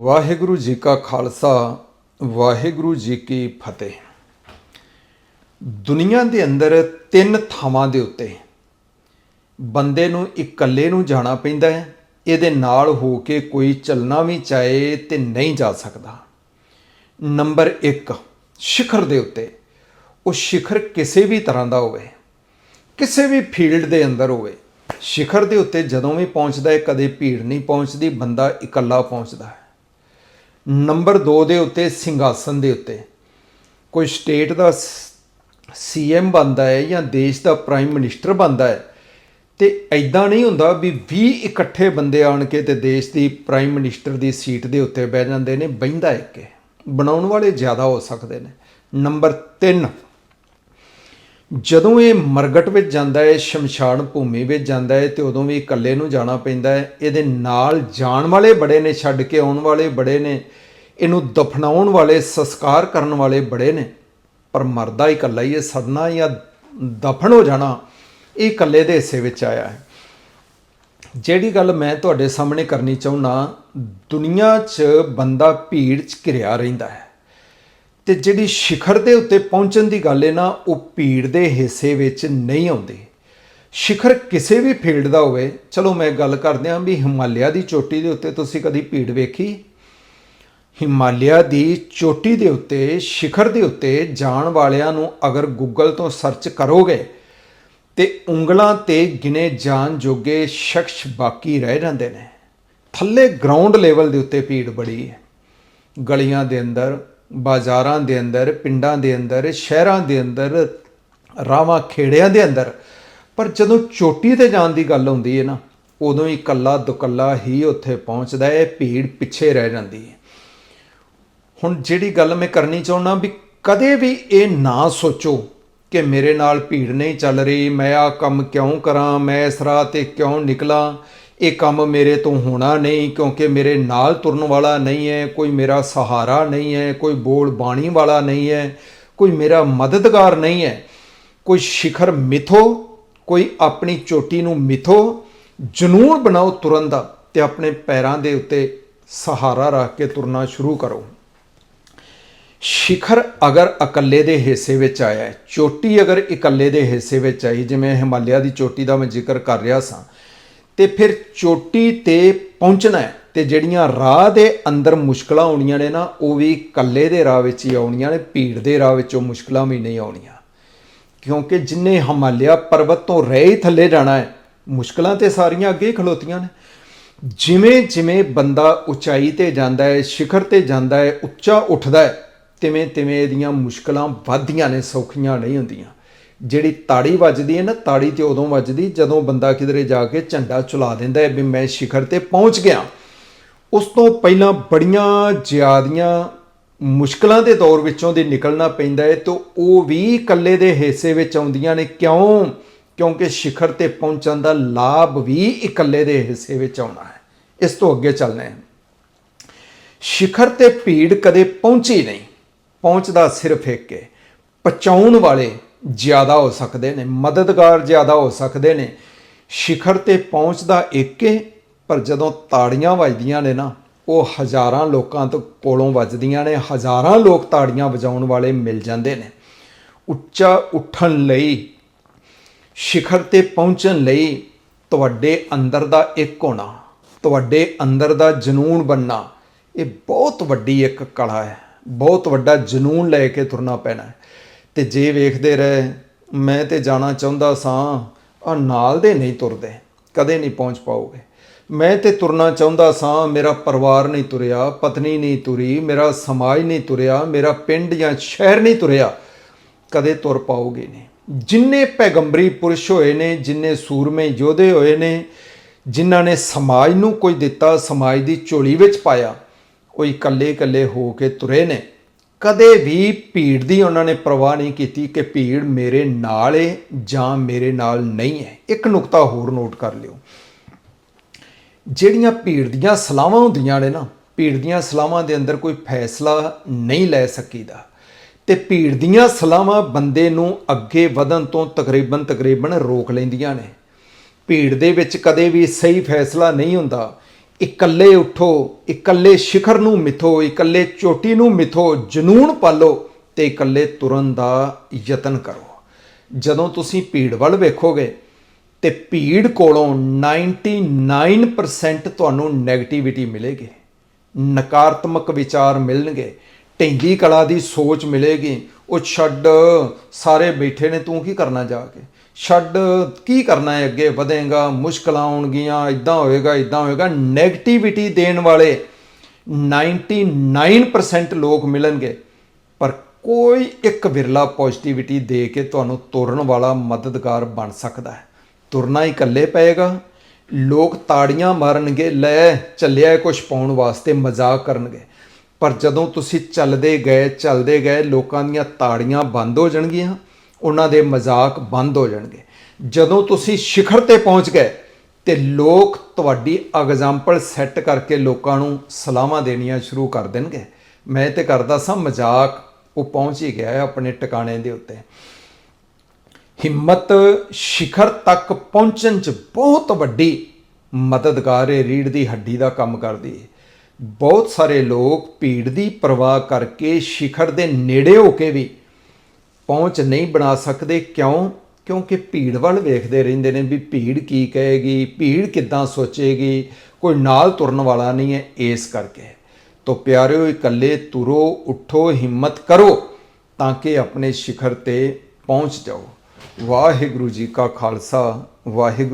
ਵਾਹਿਗੁਰੂ ਜੀ ਕਾ ਖਾਲਸਾ, ਵਾਹਿਗੁਰੂ ਜੀ ਕੀ ਫਤਿਹ। ਦੁਨੀਆ ਦੇ ਅੰਦਰ ਤਿੰਨ ਥਾਵਾਂ ਦੇ ਉੱਤੇ ਬੰਦੇ ਨੂੰ ਇਕੱਲੇ ਨੂੰ ਜਾਣਾ ਪੈਂਦਾ ਹੈ, ਇਹਦੇ ਨਾਲ ਹੋ ਕੇ ਕੋਈ ਚੱਲਣਾ ਵੀ ਚਾਹੇ ਤੇ ਨਹੀਂ ਜਾ ਸਕਦਾ। ਨੰਬਰ 1 ਸਿਖਰ ਦੇ ਉੱਤੇ। ਉਹ ਸਿਖਰ ਕਿਸੇ ਵੀ ਤਰ੍ਹਾਂ ਦਾ ਹੋਵੇ, ਕਿਸੇ ਵੀ ਫੀਲਡ ਦੇ ਅੰਦਰ ਹੋਵੇ। ਸਿਖਰ ਦੇ ਉੱਤੇ ਜਦੋਂ ਵੀ ਪਹੁੰਚਦਾ ਹੈ, ਕਦੇ ਭੀੜ ਨਹੀਂ ਪਹੁੰਚਦੀ, ਬੰਦਾ ਇਕੱਲਾ ਪਹੁੰਚਦਾ ਹੈ। ਨੰਬਰ 2 ਦੇ ਉੱਤੇ, ਸਿੰਘਾਸਨ ਦੇ ਉੱਤੇ। ਕੋਈ ਸਟੇਟ ਦਾ ਸੀਐਮ ਬਣਦਾ ਹੈ ਜਾਂ ਦੇਸ਼ ਦਾ ਪ੍ਰਾਈਮ ਮਿਨਿਸਟਰ ਬਣਦਾ ਹੈ, ਤੇ ਐਦਾਂ ਨਹੀਂ ਹੁੰਦਾ ਵੀ 20 ਇਕੱਠੇ ਬੰਦੇ ਆਣ ਕੇ ਤੇ ਦੇਸ਼ ਦੀ ਪ੍ਰਾਈਮ ਮਿਨਿਸਟਰ ਦੀ ਸੀਟ ਦੇ ਉੱਤੇ ਬਹਿ ਜਾਂਦੇ ਨੇ, ਬਹਿੰਦਾ ਇੱਕ ਬਣਾਉਣ ਵਾਲੇ ਜ਼ਿਆਦਾ ਹੋ ਸਕਦੇ ਨੇ। ਨੰਬਰ 3 ਜਦੋਂ ਇਹ ਮਰਗਟ ਵਿੱਚ ਜਾਂਦਾ ਹੈ, ਸ਼ਮਸ਼ਾਨ ਭੂਮੀ ਵਿੱਚ ਜਾਂਦਾ ਹੈ ਤੇ ਉਦੋਂ ਵੀ ਇਕੱਲੇ ਨੂੰ ਜਾਣਾ ਪੈਂਦਾ ਹੈ, ਇਹਦੇ ਨਾਲ ਜਾਣ ਵਾਲੇ ਬੜੇ ਨੇ, ਛੱਡ ਕੇ ਆਉਣ ਵਾਲੇ ਬੜੇ ਨੇ, ਇਹਨੂੰ ਦਫਨਾਉਣ ਵਾਲੇ, ਸੰਸਕਾਰ ਕਰਨ ਵਾਲੇ ਬੜੇ ਨੇ, ਪਰ ਮਰਦਾ ਇਕੱਲਾ ਹੀ ਹੈ ਸੜਨਾ ਜਾਂ ਦਫਨ ਹੋ ਜਾਣਾ, ਇਹ ਇਕੱਲੇ ਦੇ ਹਿੱਸੇ ਵਿੱਚ ਆਇਆ ਹੈ। ਜਿਹੜੀ ਗੱਲ ਮੈਂ ਤੁਹਾਡੇ ਸਾਹਮਣੇ ਕਰਨੀ ਚਾਹੁੰਦਾ, ਦੁਨੀਆ 'ਚ ਬੰਦਾ ਭੀੜ 'ਚ ਘਿਰਿਆ ਰਹਿੰਦਾ ਹੈ। ਤੇ ਜਿਹੜੀ ਸਿਖਰ ਦੇ ਉੱਤੇ ਪਹੁੰਚਣ ਦੀ ਗੱਲ ਹੈ ਨਾ, ਉਹ ਭੀੜ ਦੇ ਹਿੱਸੇ ਵਿੱਚ ਨਹੀਂ ਆਉਂਦੀ। ਸਿਖਰ ਕਿਸੇ ਵੀ ਫੀਲਡ ਦਾ ਹੋਵੇ, ਚਲੋ ਮੈਂ ਗੱਲ ਕਰਦੇ ਹਾਂ ਵੀ ਹਿਮਾਲਿਆ ਦੀ ਚੋਟੀ ਦੇ ਉੱਤੇ ਤੁਸੀਂ ਕਦੀ ਭੀੜ ਵੇਖੀ? ਹਿਮਾਲਿਆ ਦੀ ਚੋਟੀ ਦੇ ਉੱਤੇ, ਸਿਖਰ ਦੇ ਉੱਤੇ ਜਾਣ ਵਾਲਿਆਂ ਨੂੰ ਅਗਰ ਗੂਗਲ ਤੋਂ ਸਰਚ ਕਰੋਗੇ, ਤੇ ਉਂਗਲਾਂ ਤੇ ਗਿਣੇ ਜਾਣ ਜੋਗੇ ਸ਼ਖਸ ਬਾਕੀ ਰਹਿ ਜਾਂਦੇ ਨੇ। ਥੱਲੇ ਗਰਾਊਂਡ ਲੈਵਲ ਦੇ ਉੱਤੇ ਭੀੜ ਬੜੀ ਹੈ ਗਲੀਆਂ ਦੇ ਅੰਦਰ ਬਾਜ਼ਾਰਾਂ ਦੇ ਅੰਦਰ, ਪਿੰਡਾਂ ਦੇ ਅੰਦਰ, ਸ਼ਹਿਰਾਂ ਦੇ ਅੰਦਰ, ਰਾਵਾਂ ਖੇੜਿਆਂ ਦੇ ਅੰਦਰ। ਪਰ ਜਦੋਂ ਚੋਟੀ ਤੇ ਜਾਣ ਦੀ ਗੱਲ ਹੁੰਦੀ ਹੈ ਨਾ, ਉਦੋਂ ਹੀ ਇਕੱਲਾ ਦੁਕੱਲਾ ਹੀ ਉੱਥੇ ਪਹੁੰਚਦਾ ਹੈ ਭੀੜ ਪਿੱਛੇ ਰਹਿ ਜਾਂਦੀ ਹੈ ਹੁਣ ਜਿਹੜੀ ਗੱਲ ਮੈਂ ਕਰਨੀ ਚਾਹੁੰਦਾ ਵੀ ਕਦੇ ਵੀ ਇਹ ਨਾ ਸੋਚੋ ਕਿ ਮੇਰੇ ਨਾਲ ਭੀੜ ਨਹੀਂ ਚੱਲ ਰਹੀ, ਮੈਂ ਆ ਕੰਮ ਕਿਉਂ ਕਰਾਂ, ਮੈਂ ਇਸ ਰਾਹ ਤੇ ਕਿਉਂ ਨਿਕਲਾਂ। ਇਹ ਕੰਮ ਮੇਰੇ ਤੋਂ ਹੋਣਾ ਨਹੀਂ, ਕਿਉਂਕਿ ਮੇਰੇ ਨਾਲ ਤੁਰਨ ਵਾਲਾ ਨਹੀਂ ਹੈ, ਕੋਈ ਮੇਰਾ ਸਹਾਰਾ ਨਹੀਂ ਹੈ, ਕੋਈ ਬੋਲ ਬਾਣੀ ਵਾਲਾ ਨਹੀਂ ਹੈ, ਕੋਈ ਮੇਰਾ ਮਦਦਗਾਰ ਨਹੀਂ ਹੈ। ਕੋਈ ਸ਼ਿਖਰ ਮਿਥੋ, ਕੋਈ ਆਪਣੀ ਚੋਟੀ ਨੂੰ ਮਿਥੋ, ਜਨੂਨ ਬਣਾਓ ਤੁਰਨ ਦਾ ਤੇ ਆਪਣੇ ਪੈਰਾਂ ਦੇ ਉੱਤੇ ਸਹਾਰਾ ਰੱਖ ਕੇ ਤੁਰਨਾ ਸ਼ੁਰੂ ਕਰੋ। ਸ਼ਿਖਰ ਅਗਰ ਇਕੱਲੇ ਦੇ ਹਿੱਸੇ ਵਿੱਚ ਆਇਆ ਹੈ, ਚੋਟੀ ਅਗਰ ਇਕੱਲੇ ਦੇ ਹਿੱਸੇ ਵਿੱਚ ਆਈ, ਜਿਵੇਂ ਹਿਮਾਲਿਆ ਦੀ ਚੋਟੀ ਦਾ ਮੈਂ ਜ਼ਿਕਰ ਕਰ ਰਿਹਾ ਸਾਂ ਤੇ ਫਿਰ ਚੋਟੀ ਤੇ ਪਹੁੰਚਣਾ ਹੈ। ਤੇ ਜਿਹੜੀਆਂ ਰਾਹ ਦੇ ਅੰਦਰ ਮੁਸ਼ਕਲਾਂ ਆਉਣੀਆਂ ਨੇ ਨਾ, ਉਹ ਵੀ ਇਕੱਲੇ ਦੇ ਰਾਹ ਵਿੱਚ ਹੀ ਆਉਣੀਆਂ ਨੇ, ਭੀੜ ਦੇ ਰਾਹ ਵਿੱਚ ਉਹ ਮੁਸ਼ਕਲਾਂ ਵੀ ਨਹੀਂ ਆਉਣੀਆਂ। ਕਿਉਂਕਿ ਜਿੰਨੇ ਹਿਮਾਲਿਆ ਪਰਬਤ ਤੋਂ ਰਹਿ ਹੀ ਥੱਲੇ ਜਾਣਾ ਹੈ, ਮੁਸ਼ਕਲਾਂ ਤੇ ਸਾਰੀਆਂ ਅੱਗੇ ਹੀ ਖਲੋਤੀਆਂ ਨੇ। ਜਿਵੇਂ ਜਿਵੇਂ ਬੰਦਾ ਉਚਾਈ ਤੇ ਜਾਂਦਾ ਹੈ, ਸਿਖਰ ਤੇ ਜਾਂਦਾ ਹੈ, ਉੱਚਾ ਉੱਠਦਾ ਹੈ, ਤਿਵੇਂ ਤਿਵੇਂ ਇਹਦੀਆਂ ਮੁਸ਼ਕਲਾਂ ਵੱਧਦੀਆਂ ਨੇ, ਸੌਖੀਆਂ ਨਹੀਂ ਹੁੰਦੀਆਂ। ਜਿਹੜੀ ਤਾੜੀ ਵੱਜਦੀ ਹੈ ਨਾ, ਤਾੜੀ ਤੇ ਉਦੋਂ ਵੱਜਦੀ ਜਦੋਂ ਬੰਦਾ ਕਿਧਰੇ ਜਾ ਕੇ ਝੰਡਾ ਚੁਲਾ ਦਿੰਦਾ ਹੈ ਵੀ ਮੈਂ ਸਿਖਰ ਤੇ ਪਹੁੰਚ ਗਿਆ। ਉਸ ਤੋਂ ਪਹਿਲਾਂ ਬੜੀਆਂ ਜ਼ਿਆਦੀਆਂ ਮੁਸ਼ਕਲਾਂ ਦੇ ਦੌਰ ਵਿੱਚੋਂ ਦੀ ਨਿਕਲਣਾ ਪੈਂਦਾ ਹੈ ਤੇ ਉਹ ਵੀ ਇਕੱਲੇ ਦੇ ਹਿੱਸੇ ਵਿੱਚ ਆਉਂਦੀਆਂ ਨੇ। ਕਿਉਂ? ਕਿਉਂਕਿ ਸਿਖਰ ਤੇ ਪਹੁੰਚਣ ਦਾ ਲਾਭ ਵੀ ਇਕੱਲੇ ਦੇ ਹਿੱਸੇ ਵਿੱਚ ਆਉਣਾ ਹੈ। ਇਸ ਤੋਂ ਅੱਗੇ ਚੱਲਣਾ ਹੈ। ਸਿਖਰ ਤੇ ਭੀੜ ਕਦੇ ਪਹੁੰਚੀ ਨਹੀਂ। ਪਹੁੰਚਦਾ ਸਿਰਫ ਇੱਕ ਹੈ, ਪਹੁੰਚਾਉਣ ਵਾਲੇ ਜ਼ਿਆਦਾ ਹੋ ਸਕਦੇ ਨੇ, ਮਦਦਗਾਰ ਜ਼ਿਆਦਾ ਹੋ ਸਕਦੇ ਨੇ। ਸਿਖਰ ਤੇ ਪਹੁੰਚਦਾ ਇੱਕ ਹੈ ਪਰ ਜਦੋਂ ਤਾੜੀਆਂ ਵੱਜਦੀਆਂ ਨੇ ਨਾ, ਉਹ ਹਜ਼ਾਰਾਂ ਲੋਕਾਂ ਤੋਂ ਕੋਲੋਂ ਵੱਜਦੀਆਂ ਨੇ, ਹਜ਼ਾਰਾਂ ਲੋਕ ਤਾੜੀਆਂ ਵਜਾਉਣ ਵਾਲੇ ਮਿਲ ਜਾਂਦੇ ਨੇ। ਉੱਚਾ ਉੱਠਣ ਲਈ, ਸਿਖਰ ਤੇ ਪਹੁੰਚਣ ਲਈ ਤੁਹਾਡੇ ਅੰਦਰ ਦਾ ਇੱਕ ਹੋਣਾ, ਤੁਹਾਡੇ ਅੰਦਰ ਦਾ ਜਨੂਨ ਬੰਨਾ ਇਹ ਬਹੁਤ ਵੱਡੀ ਇੱਕ ਕਲਾ ਹੈ। ਬਹੁਤ ਵੱਡਾ ਜਨੂਨ ਲੈ ਕੇ ਤੁਰਨਾ ਪੈਣਾ ਹੈ। ਤੇ ਜੇ ਵੇਖਦੇ ਰਹੇ, ਮੈਂ ਤੇ ਜਾਣਾ ਚਾਹੁੰਦਾ ਸਾਂ ਆ ਨਾਲ ਦੇ ਨਹੀਂ ਤੁਰਦੇ, ਕਦੇ ਨਹੀਂ ਪਹੁੰਚ ਪਾਓਗੇ। ਮੈਂ ਤੇ ਤੁਰਨਾ ਚਾਹੁੰਦਾ ਸਾਂ, ਮੇਰਾ ਪਰਿਵਾਰ ਨਹੀਂ ਤੁਰਿਆ, ਪਤਨੀ ਨਹੀਂ ਤੁਰੀ, ਮੇਰਾ ਸਮਾਜ ਨਹੀਂ ਤੁਰਿਆ, ਮੇਰਾ ਪਿੰਡ ਜਾਂ ਸ਼ਹਿਰ ਨਹੀਂ ਤੁਰਿਆ, ਕਦੇ ਤੁਰ ਪਾਓਗੇ ਨਹੀਂ। ਜਿੰਨੇ ਪੈਗੰਬਰੀ ਪੁਰਸ਼ ਹੋਏ ਨੇ, ਜਿੰਨੇ ਸੂਰਮੇ ਯੋਧੇ ਹੋਏ ਨੇ, ਜਿਨ੍ਹਾਂ ਨੇ ਸਮਾਜ ਨੂੰ ਕੋਈ ਦਿੱਤਾ, ਸਮਾਜ ਦੀ ਝੋਲੀ ਵਿੱਚ ਪਾਇਆ, ਉਹ ਇਕੱਲੇ ਇਕੱਲੇ ਹੋ ਕੇ ਤੁਰੇ ਨੇ। ਕਦੇ ਵੀ ਭੀੜ ਦੀ ਉਹਨਾਂ ਨੇ ਪਰਵਾਹ ਨਹੀਂ ਕੀਤੀ ਕਿ ਭੀੜ ਮੇਰੇ ਨਾਲ ਹੈ ਜਾਂ ਮੇਰੇ ਨਾਲ ਨਹੀਂ ਹੈ। ਇੱਕ ਨੁਕਤਾ ਹੋਰ ਨੋਟ ਕਰ ਲਿਓ। ਜਿਹੜੀਆਂ ਭੀੜ ਦੀਆਂ ਸਲਾਹਾਂ ਹੁੰਦੀਆਂ ਨੇ ਨਾ, ਭੀੜ ਦੀਆਂ ਸਲਾਹਾਂ ਦੇ ਅੰਦਰ ਕੋਈ ਫੈਸਲਾ ਨਹੀਂ ਲੈ ਸਕੀਦਾ। ਤੇ ਭੀੜ ਦੀਆਂ ਸਲਾਹਾਂ ਬੰਦੇ ਨੂੰ ਅੱਗੇ ਵਧਣ ਤੋਂ ਤਕਰੀਬਨ ਤਕਰੀਬਨ ਰੋਕ ਲੈਂਦੀਆਂ ਨੇ। ਭੀੜ ਦੇ ਵਿੱਚ ਕਦੇ ਵੀ ਸਹੀ ਫੈਸਲਾ ਨਹੀਂ ਹੁੰਦਾ। ਇਕੱਲੇ ਉਠੋ, ਇਕੱਲੇ ਸਿਖਰ ਨੂੰ ਮਿਥੋ, ਇਕੱਲੇ ਚੋਟੀ ਨੂੰ ਮਿਥੋ, ਜਨੂਨ ਪਾਲੋ ਤੇ ਇਕੱਲੇ ਤੁਰਨ ਦਾ ਯਤਨ ਕਰੋ। ਜਦੋਂ ਤੁਸੀਂ ਭੀੜ ਵੱਲ ਵੇਖੋਗੇ ਤੇ ਭੀੜ ਕੋਲੋਂ 99% ਤੁਹਾਨੂੰ 네ਗੇਟਿਵਿਟੀ ਮਿਲੇਗੀ। ਨਕਾਰਾਤਮਕ ਵਿਚਾਰ ਮਿਲਣਗੇ, ਢੈਂਗੀ ਕਲਾ ਦੀ ਸੋਚ ਮਿਲੇਗੀ, ਉਹ ਛੱਡ, ਸਾਰੇ ਬੈਠੇ ਨੇ, ਤੂੰ ਕੀ ਕਰਨਾ ਜਾ ਕੇ? ਛੱਡ ਕੀ ਕਰਨਾ ਹੈ ਅੱਗੇ? ਵਧੇਗਾ, ਮੁਸ਼ਕਲਾਂ ਆਉਣਗੀਆਂ ਇਦਾਂ ਹੋਏਗਾ ਇਦਾਂ ਹੋਏਗਾ। 네ਗੇਟਿਵਿਟੀ ਦੇਣ ਵਾਲੇ 99% ਲੋਕ ਮਿਲਣਗੇ। ਪਰ ਕੋਈ ਇੱਕ ਵਿਰਲਾ ਪੋਜ਼ਿਟਿਵਿਟੀ ਦੇ ਕੇ ਤੁਹਾਨੂੰ ਤੁਰਨ ਵਾਲਾ ਮਦਦਗਾਰ ਬਣ ਸਕਦਾ ਹੈ। ਤੁਰਨਾ ਹੀ ਇਕੱਲੇ ਪਏਗਾ। ਲੋਕ ਤਾੜੀਆਂ ਮਾਰਨਗੇ, ਲੈ ਚੱਲਿਆ ਕੁਝ ਪਾਉਣ ਵਾਸਤੇ ਮਜ਼ਾਕ ਕਰਨਗੇ। ਪਰ ਜਦੋਂ ਤੁਸੀਂ ਚੱਲਦੇ ਗਏ ਚੱਲਦੇ ਗਏ, ਲੋਕਾਂ ਦੀਆਂ ਤਾੜੀਆਂ ਬੰਦ ਹੋ ਜਾਣਗੀਆਂ। ਉਹਨਾਂ ਦੇ ਮਜ਼ਾਕ ਬੰਦ ਹੋ ਜਾਣਗੇ। ਜਦੋਂ ਤੁਸੀਂ ਸਿਖਰ ਤੇ ਪਹੁੰਚ ਗਏ ਤੇ ਲੋਕ ਤੁਹਾਡੀ ਐਗਜ਼ਾਮਪਲ ਸੈੱਟ ਕਰਕੇ ਲੋਕਾਂ ਨੂੰ ਸਲਾਹਾਂ ਦੇਣੀਆਂ ਸ਼ੁਰੂ ਕਰ ਦੇਣਗੇ। ਮੈਂ ਤੇ ਕਰਦਾ ਸਾਂ ਮਜ਼ਾਕ, ਉਹ ਪਹੁੰਚ ਹੀ ਗਿਆ ਹੈ ਆਪਣੇ ਟਿਕਾਣੇ ਦੇ ਉੱਤੇ। ਹਿੰਮਤ ਸਿਖਰ ਤੱਕ ਪਹੁੰਚਣ 'ਚ ਬਹੁਤ ਵੱਡੀ ਮਦਦਗਾਰ ਹੈ ਰੀੜ ਦੀ ਹੱਡੀ ਦਾ ਕੰਮ ਕਰਦੀ ਹੈ। ਬਹੁਤ ਸਾਰੇ ਲੋਕ ਭੀੜ ਦੀ ਪਰਵਾਹ ਕਰਕੇ ਸਿਖਰ ਦੇ ਨੇੜੇ ਹੋ ਕੇ ਵੀ ਪਹੁੰਚ ਨਹੀਂ ਬਣਾ ਸਕਦੇ। ਕਿਉਂ? ਕਿਉਂਕਿ ਭੀੜ ਵੱਲ ਵੇਖਦੇ ਰਹਿੰਦੇ ਨੇ ਵੀ ਭੀੜ ਕੀ ਕਹੇਗੀ, ਭੀੜ ਕਿੱਦਾਂ ਸੋਚੇਗੀ, ਕੋਈ ਨਾਲ ਤੁਰਨ ਵਾਲਾ ਨਹੀਂ ਹੈ ਇਸ ਕਰਕੇ। ਤੋ ਪਿਆਰਿਓ, ਇਕੱਲੇ ਤੁਰੋ, ਉਠੋ, ਹਿੰਮਤ ਕਰੋ ਤਾਂ ਕਿ ਆਪਣੇ ਸਿਖਰ ਤੇ ਪਹੁੰਚ ਜਾਓ। ਵਾਹਿਗੁਰੂ ਜੀ ਕਾ ਖਾਲਸਾ, ਵਾਹਿਗੁਰੂ